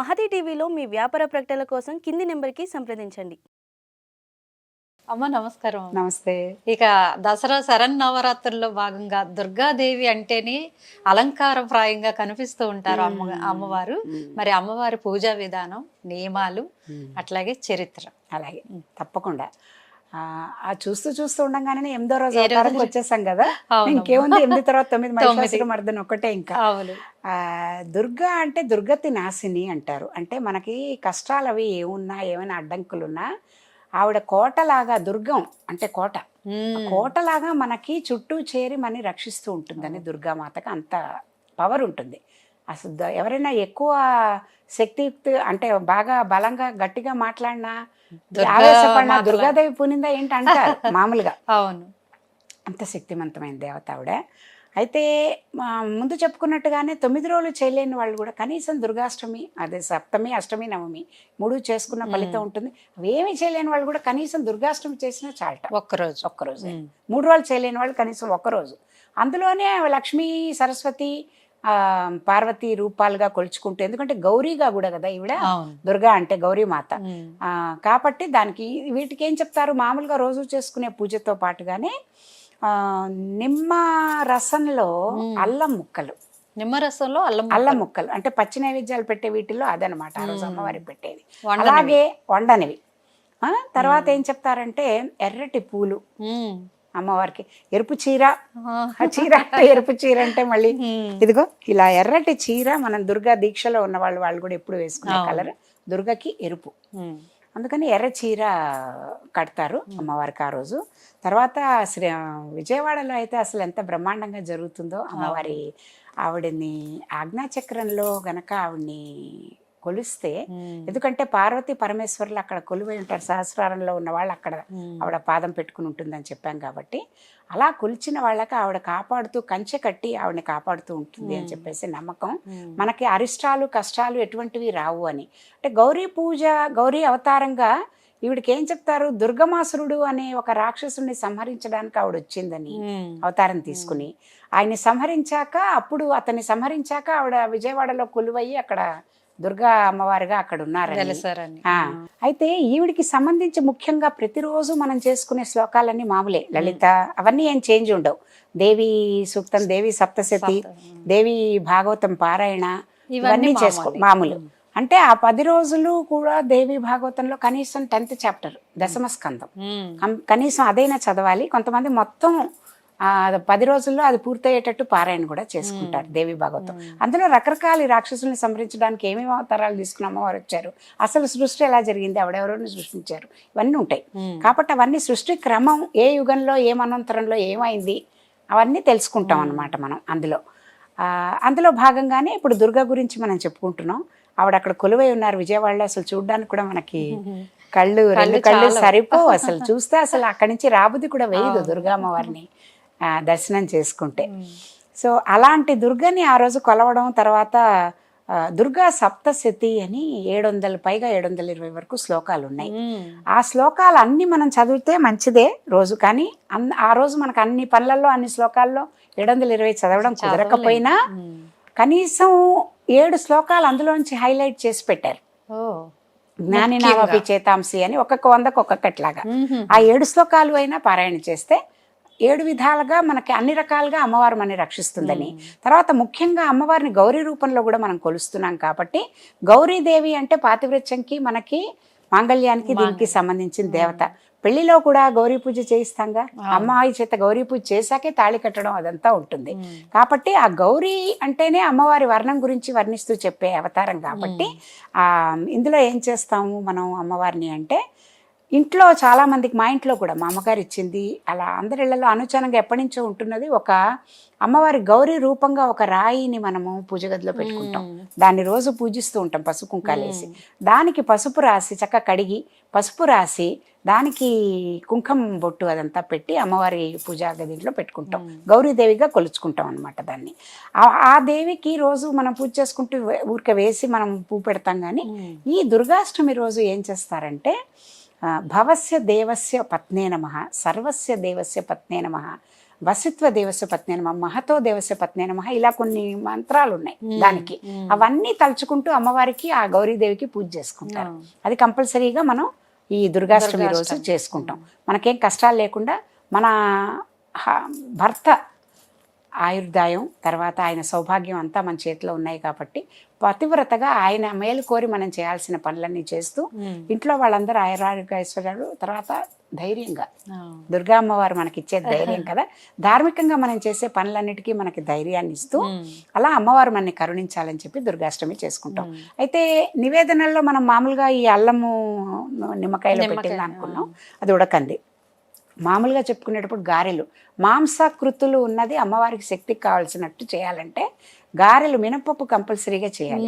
మహతి టీవీలో మీ వ్యాపార ప్రకటనల కోసం కింది నెంబర్కి సంప్రదించండి. అమ్మ నమస్కారం. నమస్తే. ఇక దసరా శరన్నవరాత్రుల్లో భాగంగా దుర్గాదేవి అంటేనే అలంకారప్రాయంగా కనిపిస్తూ ఉంటారు అమ్మ అమ్మవారు. మరి అమ్మవారి పూజా విధానం నియమాలు అట్లాగే చరిత్ర. అలాగే. తప్పకుండా. ఆ చూస్తూ చూస్తూ ఉండగానే ఎనిమిదో రోజు? అవతారంకి వచ్చేసాం కదా. ఇంకేముంది ఎనిమిది తర్వాత తొమ్మిది. మహిషాసుర మర్దన ఒకటే ఇంకా దుర్గా అంటే దుర్గతి నాశిని అంటారు అంటే మనకి కష్టాలు అవి ఏమున్నా ఏమైనా అడ్డంకులున్నా ఆవిడ కోటలాగా దుర్గం అంటే కోట. కోటలాగా మనకి చుట్టూ చేరి మనని రక్షిస్తూ ఉంటుందని దుర్గామాతకు అంత పవర్ ఉంటుంది అసలు ఎవరైనా ఎక్కువ శక్తియుక్తి అంటే బాగా బలంగా గట్టిగా మాట్లాడినా ఆవేశపడినా. దుర్గాదేవి పునిందా ఏంటి అంటారు మామూలుగా. అవును. అంత శక్తివంతమైన దేవత ఆవిడ. అయితే ముందు చెప్పుకున్నట్టుగానే తొమ్మిది రోజులు చేయలేని వాళ్ళు కూడా కనీసం దుర్గాష్టమి అదే సప్తమి అష్టమి నవమి మూడు చేసుకున్న ఫలితం ఉంటుంది. అవేమీ చేయలేని వాళ్ళు కూడా కనీసం దుర్గాష్టమి చేసినా చాలట. ఒక్కరోజు. ఒక్కరోజు. మూడు రోజులు చేయలేని వాళ్ళు కనీసం ఒక్కరోజు. అందులోనే లక్ష్మీ సరస్వతి పార్వతి రూపాలుగా కొలుచుకుంటూ ఎందుకంటే గౌరీగా కూడా కదా ఈవిడ దుర్గా అంటే గౌరీ మాత కాబట్టి దానికి వీటికి ఏం చెప్తారు మామూలుగా రోజు చేసుకునే పూజతో పాటుగానే ఆ, నిమ్మ రసంలో. అల్లం ముక్కలు నిమ్మరసంలో అల్లం అల్లం ముక్కలు. అంటే పచ్చి నైవేద్యాలు పెట్టే వీటిల్లో అదనమాట ఆ రోజు మ్మ్. అమ్మవారికి పెట్టేది. అలాగే వండనివి తర్వాత ఏం చెప్తారంటే ఎర్రటి పూలు. అమ్మవారికి ఎరుపు చీర ఆ. చీర అంటే ఎరుపు చీర అంటే మళ్ళీ. ఇదిగో ఇలా ఎర్రటి చీర మనం దుర్గా దీక్షలో ఉన్న వాళ్ళు వాళ్ళు కూడా ఎప్పుడు వేసుకునే. కలర్ దుర్గకి ఎరుపు. అందుకని ఎర్ర చీర కడతారు అమ్మవారికి ఆ రోజు తర్వాత శ్రీ విజయవాడలో అయితే అసలు ఎంత బ్రహ్మాండంగా జరుగుతుందో అమ్మవారి ఆవిడని ఆజ్ఞాచక్రంలో గనక ఆవిడ్ని కొలిస్తే. ఎందుకంటే పార్వతి పరమేశ్వరులు అక్కడ కొలువై ఉంటారు సహస్రారంలో ఉన్న వాళ్ళు అక్కడ. ఆవిడ పాదం పెట్టుకుని ఉంటుందని చెప్పాం కాబట్టి అలా కొలిచిన వాళ్ళకి ఆవిడ కాపాడుతూ కంచె కట్టి ఆవిడని కాపాడుతూ ఉంటుంది అని చెప్పేసి నమ్మకం. మనకి అరిష్టాలు కష్టాలు ఎటువంటివి రావు అని అంటే గౌరీ పూజ గౌరీ అవతారంగా ఈవిడికి ఏం చెప్తారు దుర్గమాసురుడు అనే ఒక రాక్షసుని సంహరించడానికి ఆవిడ వచ్చిందని. అవతారం తీసుకుని ఆయన్ని సంహరించాక అప్పుడు అతన్ని సంహరించాక ఆవిడ విజయవాడలో కొలువయ్యి అక్కడ దుర్గా అమ్మవారిగా అక్కడ ఉన్నారని అయితే ఈవిడికి సంబంధించి ముఖ్యంగా ప్రతిరోజు మనం చేసుకునే శ్లోకాలన్నీ మామూలే. లలిత అవన్నీ ఏం చేంజ్ ఉండవు. దేవి సూక్తం దేవి సప్తశతి దేవి భాగవతం పారాయణ ఇవన్నీ చేసుకో మామూలే. అంటే ఆ పది రోజులు కూడా దేవి భాగవతంలో కనీసం టెన్త్ చాప్టర్ దశమ స్కందం. కనీసం అదైనా చదవాలి. కొంతమంది మొత్తం పది రోజుల్లో అది పూర్తయ్యేటట్టు పారాయణ కూడా చేసుకుంటారు దేవి భాగవతం. అందులో రకరకాల రాక్షసుల్ని సంహరించడానికి ఏమేమి అవతారాలు తీసుకుని అమ్మవారు వచ్చారు. అసలు సృష్టి ఎలా జరిగింది? ఆవిడెవరోని సృష్టించారు? ఇవన్నీ ఉంటాయి. కాబట్టి అవన్నీ సృష్టి క్రమం ఏ యుగంలో ఏ మనంతరంలో ఏమైంది అవన్నీ తెలుసుకుంటాం అన్నమాట మనం అందులో. ఆ, అందులో భాగంగానే ఇప్పుడు దుర్గా గురించి మనం చెప్పుకుంటున్నాం. ఆవిడ అక్కడ కొలువై ఉన్నారు. విజయవాడలో అసలు చూడడానికి కూడా మనకి కళ్ళు రెండు కళ్ళు. సరిపో అసలు. చూస్తే అసలు అక్కడి నుంచి రాబుది కూడా వేయదు దుర్గా అమ్మవారిని ఆ, దర్శనం చేసుకుంటే. సో అలాంటి దుర్గని ఆ రోజు కొలవడం తర్వాత దుర్గా సప్తశతి అని ఏడు వందల పైగా ఏడు వందల ఇరవై వరకు శ్లోకాలు ఉన్నాయి. ఆ శ్లోకాలు అన్ని మనం చదివితే మంచిదే రోజు కానీ ఆ రోజు మనకు అన్ని పనులలో అన్ని శ్లోకాల్లో ఏడు వందల ఇరవై చదవడం కుదరకపోయినా. కనీసం ఏడు శ్లోకాలు అందులోంచి హైలైట్ చేసి పెట్టారు. జ్ఞాని నామపి చేతాంసి అని ఒక్కొక్క వందకు ఒక్కొక్కట్లాగా. ఆ ఏడు శ్లోకాలు అయినా పారాయణ చేస్తే ఏడు విధాలుగా మనకి అన్ని రకాలుగా అమ్మవారు మనని రక్షిస్తుందని. తర్వాత ముఖ్యంగా అమ్మవారిని గౌరీ రూపంలో కూడా మనం కొలుస్తున్నాం కాబట్టి గౌరీదేవి అంటే పాతివృత్యంకి మనకి మాంగళ్యానికి దీనికి సంబంధించిన దేవత. పెళ్ళిలో కూడా గౌరీ పూజ చేయిస్తాంగా? అమ్మాయి చేత గౌరీ పూజ చేశాకే తాళి కట్టడం అదంతా ఉంటుంది. కాబట్టి ఆ గౌరీ అంటేనే అమ్మవారి వర్ణం గురించి వర్ణిస్తూ చెప్పే అవతారం కాబట్టి ఆ ఇందులో ఏం చేస్తాము మనం అమ్మవారిని అంటే ఇంట్లో చాలా మందికి మా ఇంట్లో కూడా మా అమ్మగారు ఇచ్చింది. అలా అందరి ఇళ్ళలో అనుచనంగా ఎప్పటి నుంచో ఉంటున్నది ఒక అమ్మవారి గౌరీ రూపంగా ఒక రాయిని మనము పూజ గదిలో పెట్టుకుంటాం. దాన్ని రోజు పూజిస్తూ ఉంటాం పసుపు కుంకాలేసి దానికి పసుపు రాసి చక్క కడిగి పసుపు రాసి దానికి కుంకం బొట్టు అదంతా పెట్టి అమ్మవారి పూజా గదిలో పెట్టుకుంటాం. గౌరీదేవిగా కొలుచుకుంటాం అనమాట దాన్ని. ఆ- దేవికి రోజు మనం పూజ చేసుకుంటూ ఊరికే వేసి మనం పువ్వు పెడతాం కానీ ఈ దుర్గాష్టమి రోజు ఏం చేస్తారంటే భవస్య దేవస్య పత్నే నమ సర్వస్య దేవస్య పత్నే నమ వసిత్వ దేవస్య పత్ని నమ మహతో దేవస్య పత్ని నమ ఇలా కొన్ని మంత్రాలు ఉన్నాయి దానికి. అవన్నీ తలుచుకుంటూ అమ్మవారికి ఆ గౌరీదేవికి పూజ చేసుకుంటారు. అది కంపల్సరీగా మనం ఈ దుర్గాష్టమి రోజు చేసుకుంటాం. మనకేం కష్టాలు లేకుండా మన హ- భర్త ఆయుర్దాయం తర్వాత ఆయన సౌభాగ్యం అంతా మన చేతిలో ఉన్నాయి కాబట్టి పతివ్రతగా ఆయన మేలు కోరి మనం చేయాల్సిన పనులన్నీ చేస్తూ ఇంట్లో వాళ్ళందరూ ఆయురారోగ్య ఐశ్వర్యాలు తర్వాత ధైర్యంగా. దుర్గా అమ్మవారు మనకి ఇచ్చే ధైర్యం కదా. ధార్మికంగా మనం చేసే పనులన్నిటికీ మనకి ధైర్యాన్ని ఇస్తూ అలా అమ్మవారు మనని కరుణించాలని చెప్పి దుర్గాష్టమి చేసుకుంటాం. అయితే నివేదనల్లో మనం మామూలుగా ఈ అల్లము నిమ్మకాయలో పెట్టింది అనుకున్నాం. అది ఉడకంది. మామూలుగా చెప్పుకునేటప్పుడు గారెలు. మాంసాకృతులు ఉన్నది అమ్మవారికి శక్తికి కావాల్సినట్టు చేయాలంటే గారెలు మినపప్పు కంపల్సరీగా చేయాలి.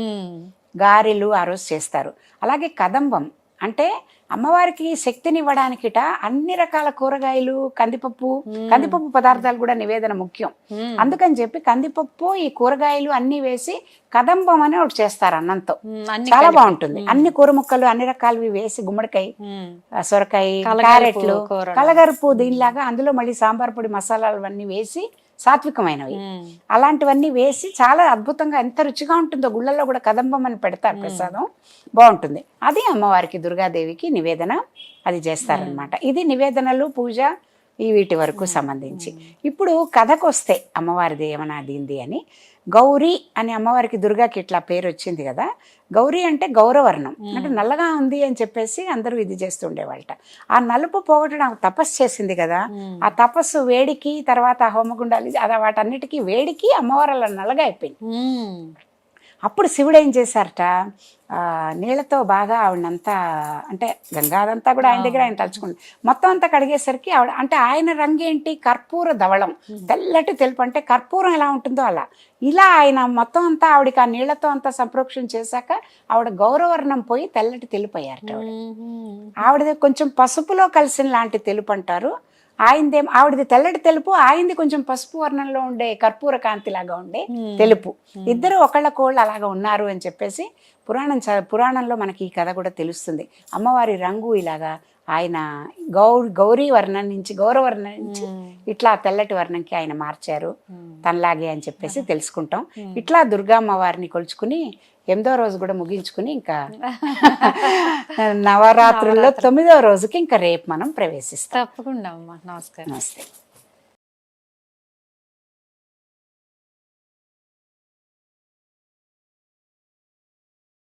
గారెలు ఆ రోజు చేస్తారు. అలాగే కదంబం. అంటే అమ్మవారికి శక్తినివ్వడానికిట అన్ని రకాల కూరగాయలు కందిపప్పు కందిపప్పు పదార్థాలు కూడా నివేదన ముఖ్యం. అందుకని చెప్పి కందిపప్పు ఈ కూరగాయలు అన్ని వేసి కదంబం అని ఒకటి చేస్తారు అన్నంతో. చాలా బాగుంటుంది. అన్ని కూర ముక్కలు అన్ని రకాలవి వేసి గుమ్మడికాయ సొరకాయ క్యారెట్లు. కలగరుపు దీనిలాగా అందులో మళ్ళీ సాంబార్ పొడి మసాలాలు అన్నీ వేసి సాత్వికమైనవి. అలాంటివన్నీ వేసి చాలా అద్భుతంగా ఎంత రుచిగా ఉంటుందో గుళ్ళల్లో కూడా కదంబం అని పెడతారు ప్రసాదం. బాగుంటుంది. అది అమ్మవారికి దుర్గాదేవికి నివేదన అది చేస్తారనమాట ఇది నివేదనలు పూజ ఈ వీటి వరకు సంబంధించి. ఇప్పుడు కథకు వస్తే అమ్మవారిది ఏమన్నా దీంది అని గౌరీ అని అమ్మవారికి దుర్గాకి ఇట్లా పేరు వచ్చింది కదా గౌరీ అంటే గౌరవర్ణం. అంటే నల్లగా ఉంది అని చెప్పేసి అందరూ ఇది చేస్తుండేవాళ్ళట ఆ నలుపు పోగొట్టడం తపస్సు చేసింది కదా ఆ తపస్సు వేడికి తర్వాత హోమగుండాలు అది వాటన్నిటికీ వేడికి అమ్మవారు అలా నల్లగా అయిపోయింది. అప్పుడు శివుడు ఏం చేశారట నీళ్ళతో బాగా ఆవిడంతా అంటే గంగాదంతా కూడా ఆయన దగ్గర ఆయన తలుచుకుంది మొత్తం అంతా కడిగేసరికి ఆవిడ అంటే ఆయన రంగు ఏంటి? కర్పూర ధవళం. తెల్లటి తెలుపు. అంటే కర్పూరం ఎలా ఉంటుందో అలా. ఇలా ఆయన మొత్తం అంతా ఆవిడకి ఆ నీళ్ళతో అంతా సంప్రోక్షణ చేశాక ఆవిడ గౌరవర్ణం పోయి తెల్లటి తెలుపు అయ్యారట ఆవిడ. ఆవిడది కొంచెం పసుపులో కలిసిన లాంటి తెలుపు అంటారు. ఆయనదేం ఆవిడది తెల్లటి తెలుపు ఆయనది కొంచెం పసుపు వర్ణంలో ఉండే కర్పూర కాంతి లాగా ఉండే తెలుపు. ఇద్దరు ఒకళ్ళకోళ్ళు అలాగా ఉన్నారు అని చెప్పేసి పురాణం చ- పురాణంలో మనకి ఈ కథ కూడా తెలుస్తుంది. అమ్మవారి రంగు ఇలాగా ఆయన గౌరీ గౌరీ వర్ణం నుంచి గౌరవర్ణం నుంచి ఇట్లా తెల్లటి వర్ణంకి ఆయన మార్చారు. తనలాగే అని చెప్పేసి తెలుసుకుంటాం. ఇట్లా దుర్గా అమ్మవారిని కొలుచుకుని ఎనిమిదో రోజు కూడా ముగించుకుని ఇంకా నవరాత్రుల్లో తొమ్మిదో రోజుకి ఇంకా రేపు మనం ప్రవేశిస్తాం. తప్పకుండా అమ్మా. నమస్కారం. నమస్తే.